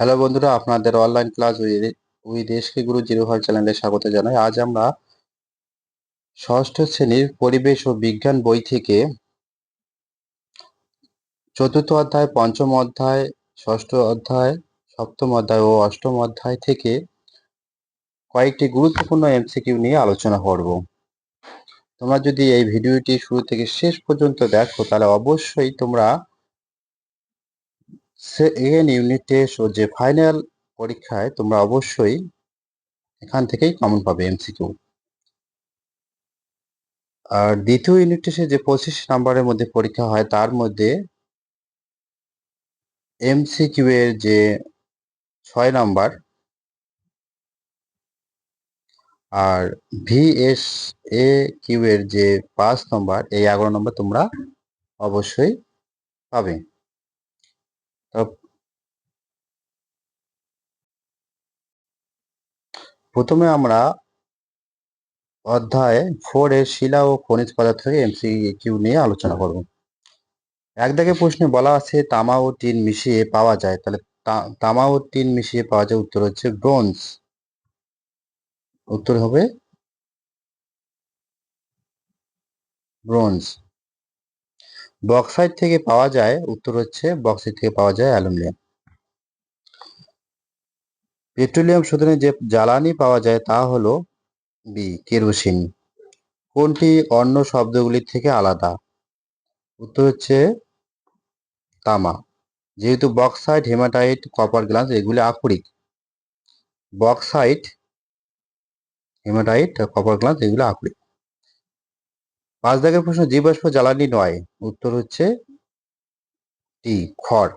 Hello বন্ধুরা, আপনাদের online class we দেশকে গুরু জিরো চ্যানেলে স্বাগত জানাই। আজ আমরা ষষ্ঠ শ্রেণির পরিবেশ ও বিজ্ঞান বই থেকে চতুর্থ অধ্যায়, পঞ্চম অধ্যায়, ষষ্ঠ অধ্যায়, সপ্তম অধ্যায় ও অষ্টম অধ্যায় থেকে কয়েকটি গুরুত্বপূর্ণ এমসিকিউ নিয়ে আলোচনা করব। তোমরা যদি এই ভিডিওটি শুরু থেকে শেষ পর্যন্ত দেখো, তাহলে অবশ্যই তোমরা সেকেন্ড ইউনিট টেস্ট ও যে ফাইনাল পরীক্ষায় তোমরা অবশ্যই এখান থেকেই কমন পাবে এমসিকিউ আর দ্বিতীয় ইউনিট টেস্টে যে পঁচিশ নাম্বারের মধ্যে পরীক্ষা হয়, তার মধ্যে এমসিকিউ এর যে ছয় নাম্বার আর ভিএস এ কিউ এর যে পাঁচ নম্বর এই এগারো নম্বর তোমরা অবশ্যই পাবে। প্রথমে আমরা অধ্যায় ফোর এর শিলা ও খনিজ পদার্থ থেকে এমসিকিউ নিয়ে আলোচনা করব। এক দাগে প্রশ্নে বলা আছে, তামা ও টিন মিশিয়ে পাওয়া যায়। তাহলে তামা ও টিন মিশিয়ে পাওয়া যায় উত্তর হচ্ছে ব্রোঞ্জ। উত্তর হবে ব্রোঞ্জ। বক্সাইট থেকে পাওয়া যায়, উত্তর হচ্ছে বক্সাইট থেকে পাওয়া যায় অ্যালুমিনিয়াম। পেট্রোলিয়াম শোধনে যে জ্বালানি পাওয়া যায় তা হলো বি কেরোসিন। কোনটি অন্য শব্দগুলির থেকে আলাদা? উত্তর হচ্ছে তামা। যেহেতু বক্সাইট, হেমাটাইট, কপার গ্লাস এগুলি আকরিক। বক্সাইট, হেমাটাইট, কপার গ্লাস এগুলো আকরিক। পাঁচ দাগের প্রশ্ন, জীবাশ্ম জ্বালানি নয়। উত্তর হচ্ছে টি খড়।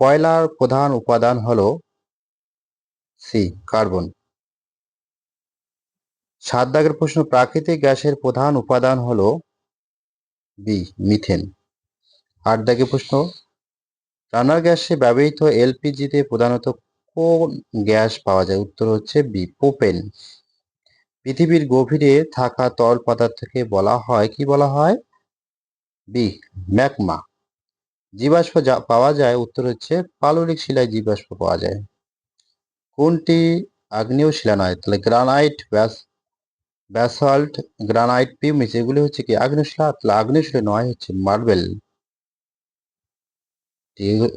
কয়লার প্রধান উপাদান হলো সি, কার্বন। সাত দাগের প্রশ্ন, প্রাকৃতিক গ্যাসের প্রধান উপাদান হলো বি, মিথেন। আট দাগের প্রশ্ন রান্নার গ্যাসে ব্যবহৃত এলপিজিতে প্রধানত কোন গ্যাস পাওয়া যায়? উত্তর হচ্ছে বি পোপেন পৃথিবীর গভীরে থাকা তরল পদার্থকে বলা হয়, কি বলা হয়? বি ম্যাকমা জীবাশ্ম যা পাওয়া যায়, উত্তর হচ্ছে পাললিক শিলায় জীবাশ্ম পাওয়া যায়। কোনটি আগ্নেয় শিলা নয় তাহলে গ্রানাইট, ব্যাস, ব্যাসল্ট, গ্রানাইট, পিউমিস, এগুলি হচ্ছে কি আগ্নেয় শিলা? তাহলে আগ্নেয় শিলা নয় হচ্ছে মার্বেল।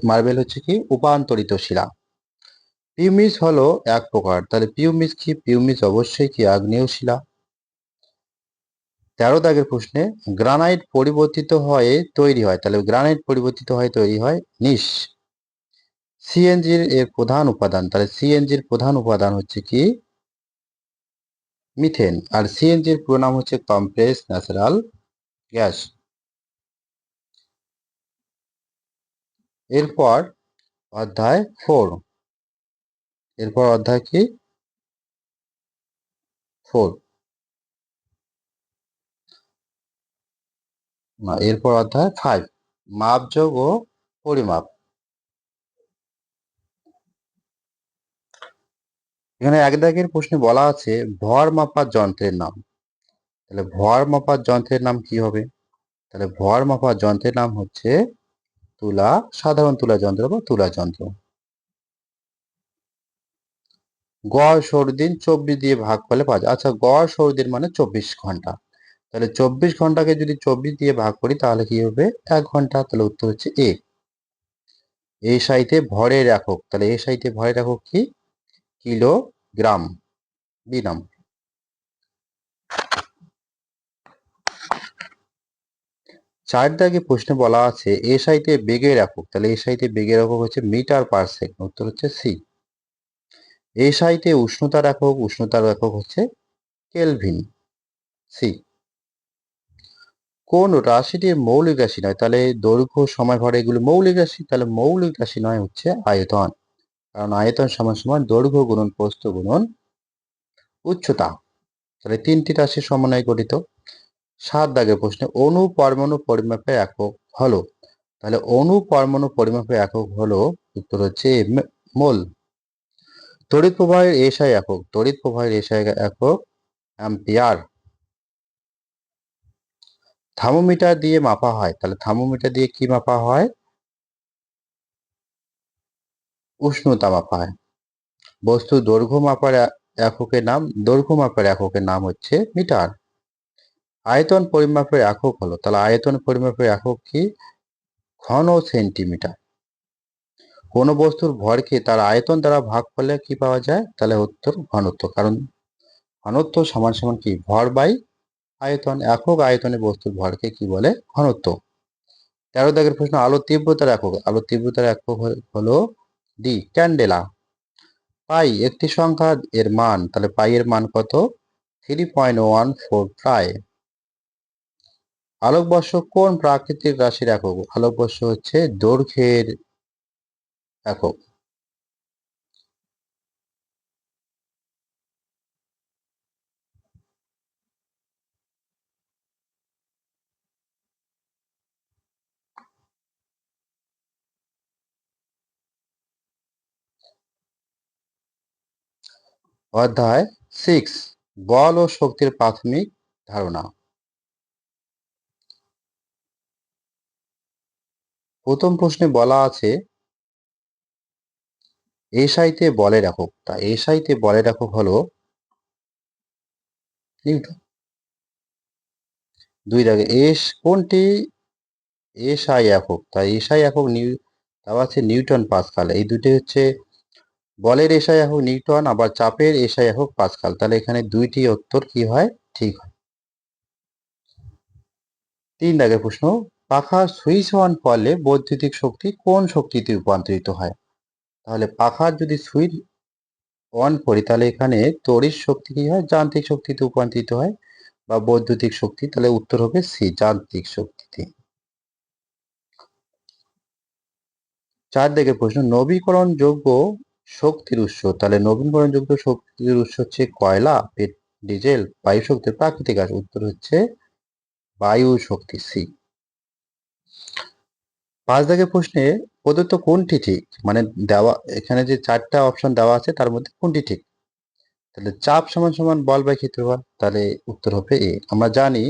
মার্বেল হচ্ছে কি উপান্তরিত শিলা। পিউমিস হলো এক প্রকার। তাহলে পিউমিস কি? পিউমিস অবশ্যই কি আগ্নেয় শিলা? তেরো দাগের প্রশ্নে, গ্রানাইট পরিবর্তিত হয়ে তৈরি হয়। তাহলে গ্রানাইট পরিবর্তিত হয়ে তৈরি হয় নিস। সিএনজির এর প্রধান উপাদান, তাহলে সিএনজির প্রধান উপাদান হচ্ছে কি? মিথেন। আর সিএনজির পুরো নাম হচ্ছে কমপ্লেক্স ন্যাচারাল গ্যাস। এরপর অধ্যায় ফোর। এরপর অধ্যায় কি? ফোর। এরপর অধ্যায় ফাইভ। মাপযোগ ও পরিমাপ। এখানে এক দাগের প্রশ্নে বলা আছে, ভর মাপার যন্ত্রের নাম। তাহলে ভর মাপার যন্ত্রের নাম কি হবে? তাহলে ভর মাপার যন্ত্রের নাম হচ্ছে তুলা, সাধারণ তুলা যন্ত্র বা তুলা যন্ত্র। গড় সৌরদিন চব্বিশ দিয়ে ভাগ করলে যায়। আচ্ছা গড় সৌরদিন মানে চব্বিশ ঘণ্টা। তাহলে চব্বিশ ঘন্টাকে যদি চব্বিশ দিয়ে ভাগ করি, তাহলে কি হবে? এক ঘণ্টা। তাহলে উত্তর হচ্ছে এ। এই সাইতে ভরের একক। তাহলে এই সাইতে ভরের একক কি? কিলোগ্রাম বি নাম চার দাগে প্রশ্নে বলা আছে, এ সাইতে বেগের একক তাহলে এ সাইতে বেগের একক হচ্ছে মিটার পার সেকেন্ড, উত্তর হচ্ছে সি। এই সাইতে উষ্ণতার একক উষ্ণতার একক হচ্ছে কেলভিন, সি। কোন রাশিটির মৌলিক রাশি নয়, তাহলে দৈর্ঘ্য, সময়, ভর, এগুলো মৌলিক রাশি, তাহলে মৌলিক রাশি নয় হচ্ছে আয়তন। কারণ আয়তন সমান সমান দৈর্ঘ্য গুণন প্রস্থ গুণন উচ্চতা। তাহলে তিনটি রাশি সমন্বয় গঠিত। সাত দাগের প্রশ্নে অনু পরমাণু পরিমাপের একক হলো। তাহলে অনু পরমাণু পরিমাপের একক হলো, উত্তর হচ্ছে মোল। তড়িৎ প্রবাহের এসআই একক, তড়িৎ প্রবাহের এসআই একক অ্যাম্পিয়ার। থার্মোমিটার দিয়ে মাপা হয়। তাহলে থার্মোমিটার দিয়ে কি মাপা হয়? উষ্ণতা মাপা হয় বস্তুর দৈর্ঘ্য মাপার এককের নাম, দৈর্ঘ্য মাপের এককের নাম হচ্ছে মিটার। আয়তন পরিমাপের একক হলো, তাহলে আয়তন পরিমাপের একক কি? ঘন সেন্টিমিটার। কোনো বস্তুর ভরকে তার আয়তন দ্বারা ভাগ করলে কি পাওয়া যায়? তাহলে উত্তর ঘনত্ব। কারণ ঘনত্ব সমান সমান কি? ভর বাই আয়তন। একক আয়তনে বস্তুর ভরকে কি বলে? ঘনত্ব। তেরো দাগের প্রশ্ন আলো তীব্রতার একক। আলো তীব্রতার একক হলো ডি ক্যান্ডেলা পাই, একটি সংখ্যা এর মান, তাহলে পাই এর মান কত? থ্রি পয়েন্ট ওয়ান ফোর প্রায় আলোকবর্ষ কোন প্রাকৃতিক রাশির একক? আলোকবর্ষ হচ্ছে দৈর্ঘ্যের একক। অধ্যায় সিক্স বল ও শক্তির প্রাথমিক ধারণা। প্রথম প্রশ্নে বলা আছে এসআইতে বলের একক। তা এসআইতে বলের একক হলো নিউটন দুই দাগে এস কোনটি? এসআই একক। তাই এসআই একক নিউ তাও আছে নিউটন পাসকাল। এই দুটি হচ্ছে বলের এসআই একক নিউটন, আবার চাপের এসআই একক পাঁচকাল তাহলে এখানে দুইটি উত্তর কি হয়? ঠিক হয়। তিন দাগের প্রশ্ন, পাখা সুইচ অন করলে বৈদ্যুতিক শক্তি কোন শক্তিতে রূপান্তরিত হয়? তাহলে পাখার যদি সুইচ অন করি, তাহলে এখানে তড়িৎ শক্তি কি হয়? যান্ত্রিক শক্তিতে রূপান্তরিত হয় বা বৈদ্যুতিক শক্তি, তাহলে উত্তর হবে সি, যান্ত্রিক শক্তিতে। চার দিকে প্রশ্ন নবীকরণ যোগ্য শক্তির উৎস। তাহলে নবীকরণ যোগ্য শক্তির উৎস হচ্ছে কয়লা ডিজেল, বায়ু শক্তি, প্রাকৃতিক গ্যাস। উত্তর হচ্ছে বায়ু শক্তি সি। পাঁচ দাগের প্রশ্নে প্রদত্ত কোনটি ঠিক? মানে দেওয়া, এখানে যে চারটা অপশন দেওয়া আছে, তার মধ্যে কোনটি ঠিক? তাহলে চাপ সমান সমান বল বাই ক্ষেত্রফল, তাহলে উত্তর হবে এ। আমরা জানি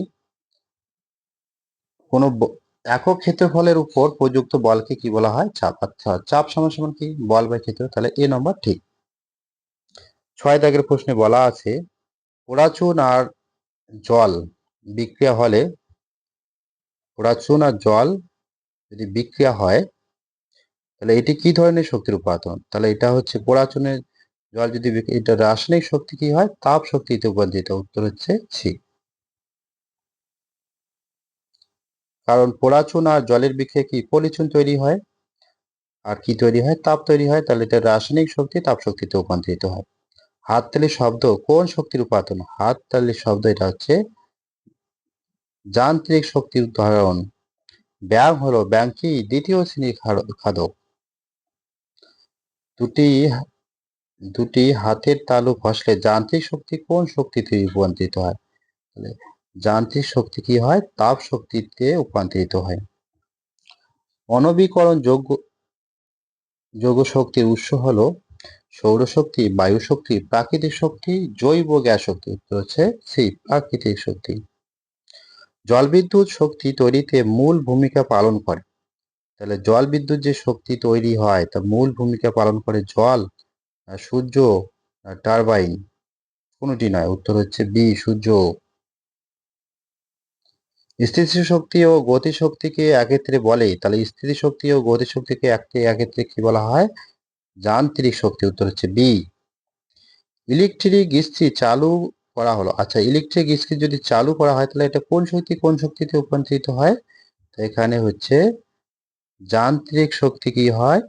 কোন একক ক্ষেত্রফলের উপর প্রযুক্ত বলকে কি বলা হয়? চাপ আচ্ছা চাপ সমান সমান কি? বল বাই ক্ষেত্র, তাহলে এ নম্বর ঠিক। ছয় দাগের প্রশ্নে বলা আছে পোড়াচুন আর জল বিক্রিয়া হলে পোড়াচুন আর জল যদি বিক্রিয়া হয়, তাহলে এটি কি ধরনের শক্তির উপাদান? তাহলে এটা হচ্ছে পোড়াচুনের জল যদি এটা রাসায়নিক শক্তি কি হয়? তাপ শক্তিতে রূপান্তরিত উত্তর হচ্ছে সি কারণ পোড়াচুন আর জলের বিক্রিয়া কি পলিচুন তৈরি হয়? আর কি তৈরি হয়? তাপ তৈরি হয়, তাহলে এটা রাসায়নিক শক্তি, তাপ শক্তিতে রূপান্তরিত হয়। হাততালি শব্দ কোন শক্তির উপাদান? হাততালি শব্দ এটা হচ্ছে যান্ত্রিক শক্তির উদাহরণ। ব্যাং হলো ব্যাং কি? দ্বিতীয় শ্রেণির খাদ- খাদক। দুটি দুটি হাতের তালু ঘষলে যান্ত্রিক শক্তি কোন শক্তিতে রূপান্তরিত হয়? যান্ত্রিক শক্তি কি হয়? তাপ শক্তিতে রূপান্তরিত হয়। অনবীকরণ যোগ্য যোগ্য শক্তির উৎস হলো সৌরশক্তি বায়ু শক্তি প্রাকৃতিক শক্তি, জৈব গ্যাস শক্তি। হচ্ছে সি, প্রাকৃতিক শক্তি। জলবিদ্যুৎ শক্তি তৈরিতে মূল ভূমিকা পালন করে। তাহলে জল বিদ্যুৎ যে শক্তি তৈরি হয়, তা মূল ভূমিকা পালন করে জল সূর্য টারবাইন। কোনটি নয়। উত্তর হচ্ছে বি, সূর্য। স্থিতি শক্তি ও গতিশক্তিকে একত্রে বলে। তাহলে স্থিতি শক্তি ও গতিশক্তিকে একত্রে কি বলা হয়? যান্ত্রিক শক্তি, উত্তর হচ্ছে বি ইলেকট্রিক ইস্ত্রি চালু করা হলো। আচ্ছা ইলেকট্রিক ইস্ত্রি যদি চালু করা হয়, তাহলে এটা কোন শক্তি, কোন শক্তিতে রূপান্তরিত হয়? তো এখানে হচ্ছে যান্ত্রিক শক্তি কি হয়?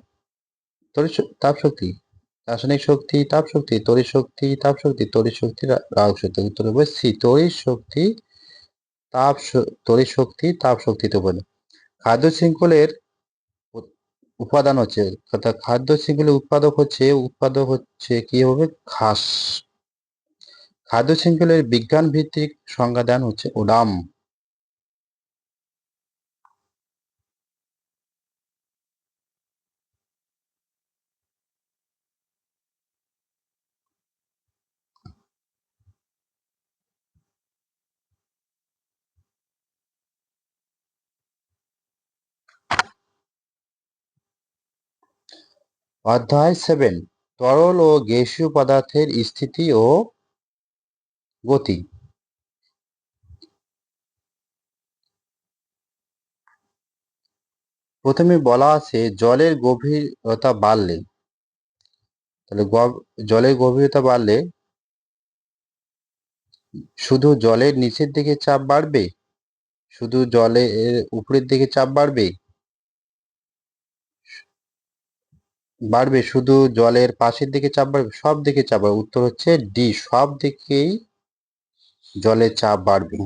তাপ শক্তি রাসায়নিক শক্তি তাপ শক্তি তড়িৎ শক্তি তাপ শক্তি তড়িৎ শক্তি, রা- রাসায়নিক শক্তি। উত্তর হবে সি তড়িৎ শক্তি তাপ তড়িৎ শক্তি তাপ শক্তিতে বলে খাদ্য শৃঙ্খলের উপাদান হচ্ছে, অর্থাৎ খাদ্য শৃঙ্খলের উৎপাদক হচ্ছে উৎপাদক হচ্ছে কি হবে? ঘাস। খাদ্য শৃঙ্খলের বিজ্ঞান ভিত্তিক সংজ্ঞা দেন হচ্ছে ওডাম। অধ্যায় সেভেন তরল ও গ্যাসীয় পদার্থের স্থিতি ও গতি। প্রথমে বলা আছে জলের গভীরতা বাড়লে। তাহলে জলের গভীরতা বাড়লে শুধু জলের নিচের দিকে চাপ বাড়বে? শুধু জলের উপরের দিকে চাপ বাড়বে? বাড়বে শুধু জলের পাশের দিকে চাপ বাড়বে, সব দিকে চাপ বাড়বে। উত্তর হচ্ছে ডি সব দিকেই জলের চাপ বাড়বে।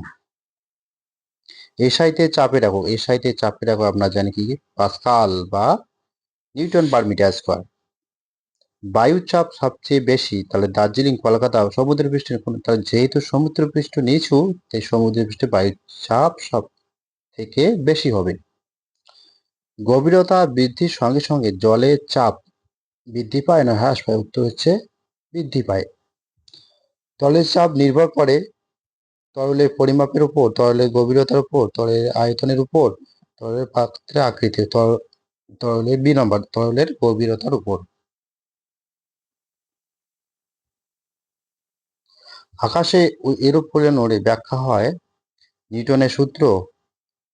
এসআইতে চাপে রাখো এসআইতে চাপে রাখো, আমরা জানি কি পাস্কাল বা নিউটন পার মিটার স্কোয়ার। বায়ুর চাপ সবচেয়ে বেশি, তাহলে দার্জিলিং, কলকাতা সমুদ্র কোনো, তাহলে যেহেতু সমুদ্র পৃষ্ঠ নিচু, তাই সমুদ্র পৃষ্ঠে বায়ুর চাপ সব থেকে বেশি হবে। গভীরতা বৃদ্ধির সঙ্গে সঙ্গে জলের চাপ বৃদ্ধি পায় না, হ্রাস পায়। উত্তর হচ্ছে বৃদ্ধি পায়। তলের চাপ নির্ভর করে তরলের পরিমাপের উপর, তরলের গভীরতার উপর, তরলের আয়তনের উপর, তরলের পাত্রের আকৃতি তর- তরলের বি নম্বর তরলের গভীরতার উপর। আকাশে এরোপ্লেন নড়ে ব্যাখ্যা হয়, নিউটনের সূত্র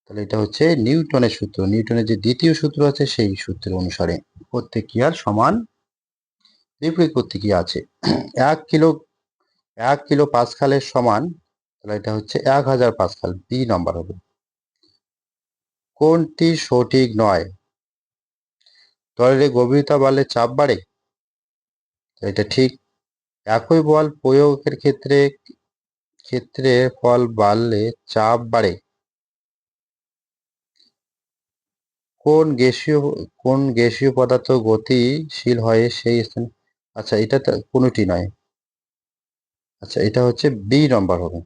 তাহলে এটা হচ্ছে নিউটনের সূত্র। নিউটনের যে দ্বিতীয় সূত্র আছে, সেই সূত্রের অনুসারে প্রত্যেকিয়ার সমান বিপরীত প্রতিক্রিয়া আছে। এক কিলো এক কিলো পাঁচখালের সমান, তাহলে এটা হচ্ছে এক হাজার পাসকাল বি নম্বর হবে। কোনটি সঠিক নয়? তরলে গভীরতা বাড়লে চাপ বাড়ে? এটা ঠিক। একই বল প্রয়োগের ক্ষেত্রে ক্ষেত্রে ফল বাড়লে চাপ বাড়ে। কোন গ্যাসীয় কোন গ্যাসীয় পদার্থ গতিশীল হয় সেই স্থানে আচ্ছা এটা কোনোটি নয়। আচ্ছা এটা হচ্ছে বি নম্বর হবে।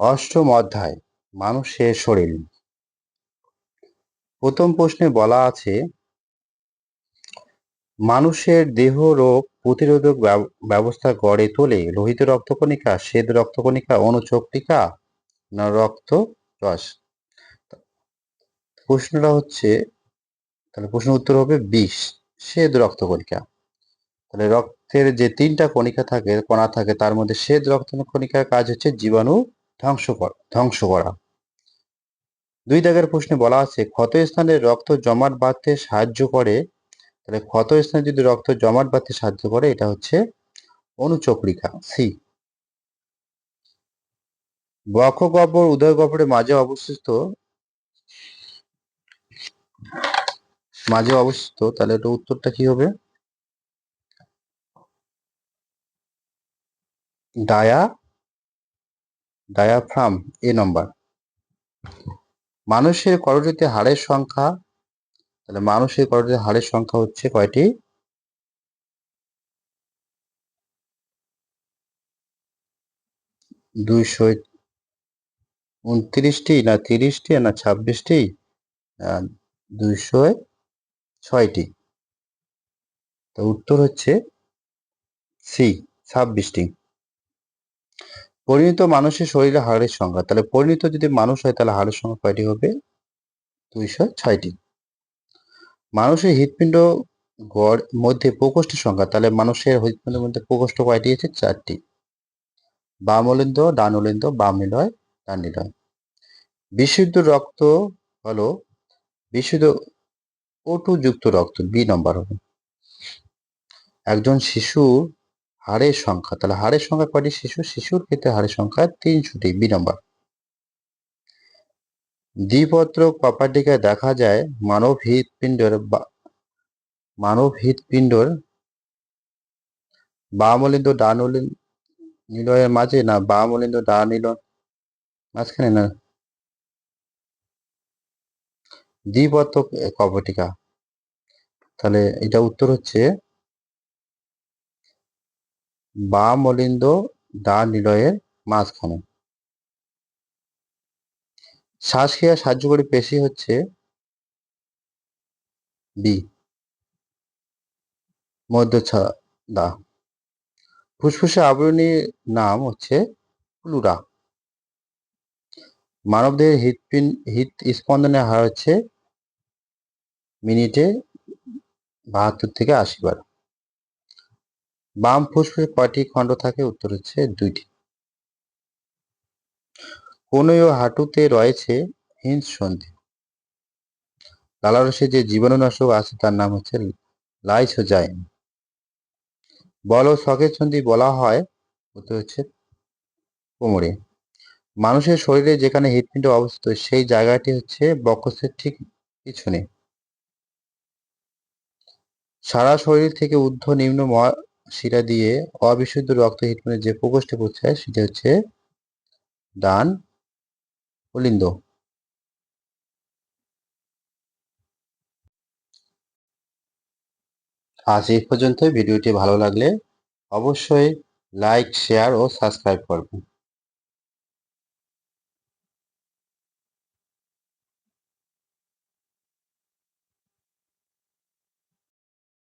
অষ্টম অধ্যায়, মানুষের শরীর। প্রথম প্রশ্নে বলা আছে, মানুষের দেহ রোগ প্রতিরোধক ব্যব- ব্যবস্থা গড়ে তোলে লোহিত রক্তকণিকা, শ্বেত রক্তকণিকা, অনুচক্রিকা, না রক্ত রস প্রশ্নটা হচ্ছে, তাহলে প্রশ্ন উত্তর হবে বিষ, শ্বেত রক্তকণিকা। তাহলে রক্তের যে তিনটা কণিকা থাকে, কণা থাকে, তার মধ্যে শ্বেত রক্ত কণিকার কাজ হচ্ছে জীবাণু ধ্বংস ধ্বংস করা। দুই দাগের প্রশ্নে বলা আছে, ক্ষত স্থানে রক্ত জমাট বাঁধতে সাহায্য করে? তাহলে ক্ষত স্থানে যদি রক্ত জমাট বাঁধতে সাহায্য করে, এটা হচ্ছে অনুচক্রিকা সি বক্ষ গহ্বর উদয় গহ্বরের মাঝে অবস্থিত মাঝে অবস্থিত, তাহলে এটা উত্তরটা কি হবে? ডায়া ডায়াফ্রাম, এ নম্বর মানুষের করটিতে হাড়ের সংখ্যা, তাহলে মানুষের করটিতে হাড়ের সংখ্যা হচ্ছে কয়টি? দুইশো উনত্রিশটি না তিরিশটি না ছাব্বিশটি? দুইশো ছয়টি। তো উত্তর হচ্ছে সি, ছাব্বিশটি। পরিণত মানুষের শরীরে হাড়ের সংখ্যা। তাহলে পরিণত যদি মানুষ হয়, তাহলে হাড়ের সংখ্যা কয়টি হবে? দুইশো ছয়টি মানুষের হৃৎপিণ্ড গড় মধ্যে প্রকোষ্ঠের সংখ্যা, তাহলে মানুষের হৃৎপিণ্ডের মধ্যে প্রকোষ্ঠ কয়টি আছে? চারটি। বাম অলিন্দ ডান অলিন্দ বাম নিলয় ডান নিলয় বিশুদ্ধ রক্ত হলো বিশুদ্ধ ওটু যুক্ত রক্ত বি নম্বর হবে। একজন শিশুর হাড়ের সংখ্যা। তাহলে হাড়ের সংখ্যা কয়টি? শিশু। শিশুর ক্ষেত্রে হাড়ের সংখ্যা তিনশোটি। বি নম্বর। দ্বিপত্র কপাটিকায় দেখা যায় মানব হৃৎপিণ্ডের মানব হৃৎপিণ্ডর বাম অলিন্দ ডান অলিন্দ নিলয়ের মাঝে না বাম অলিন্দ ডান নিলয় মাঝখানে না। দ্বিপত্র কপাটিকা তাহলে এটা উত্তর হচ্ছে বাম মলিন্দ দা নিলয়ের মাঝখানে। শ্বাস শ্বাসক্রিয়া সাহায্যকারী পেশি হচ্ছে বি। মধ্যচ্ছদা ফুসফুসে আবরণীর নাম হচ্ছে প্লুরা মানবদেহের হৃৎপিন, হৃৎ স্পন্দনের হার হচ্ছে মিনিটে বাহাত্তর থেকে আশি বার। বাম ফুসফুসে কয়টি খণ্ড থাকে? উত্তর হচ্ছে দুইটি। কনুই ও হাঁটুতে রয়েছে হিঞ্জ সন্ধি। লালারসে যে জীবাণুনাশক আছে, তার নাম হচ্ছে লাইসোজাইম। বল ও শখের সন্ধি বলা হয়, উত্তর হচ্ছে কোমরে। মানুষের শরীরে যেখানে হৃৎপিণ্ড অবস্থিত, সেই জায়গাটি হচ্ছে বক্ষস্থের ঠিক পিছনে। সারা শরীর থেকে ঊর্ধ্ব নিম্ন শিরা দিয়ে অবিশুদ্ধ রক্ত হৃৎপিণ্ডের যে প্রকোষ্ঠে পৌঁছায় সেটা হচ্ছে ডান পলিন্দ। আজ এই পর্যন্ত ভিডিওটি ভালো লাগলে অবশ্যই লাইক শেয়ার ও সাবস্ক্রাইব করবেন।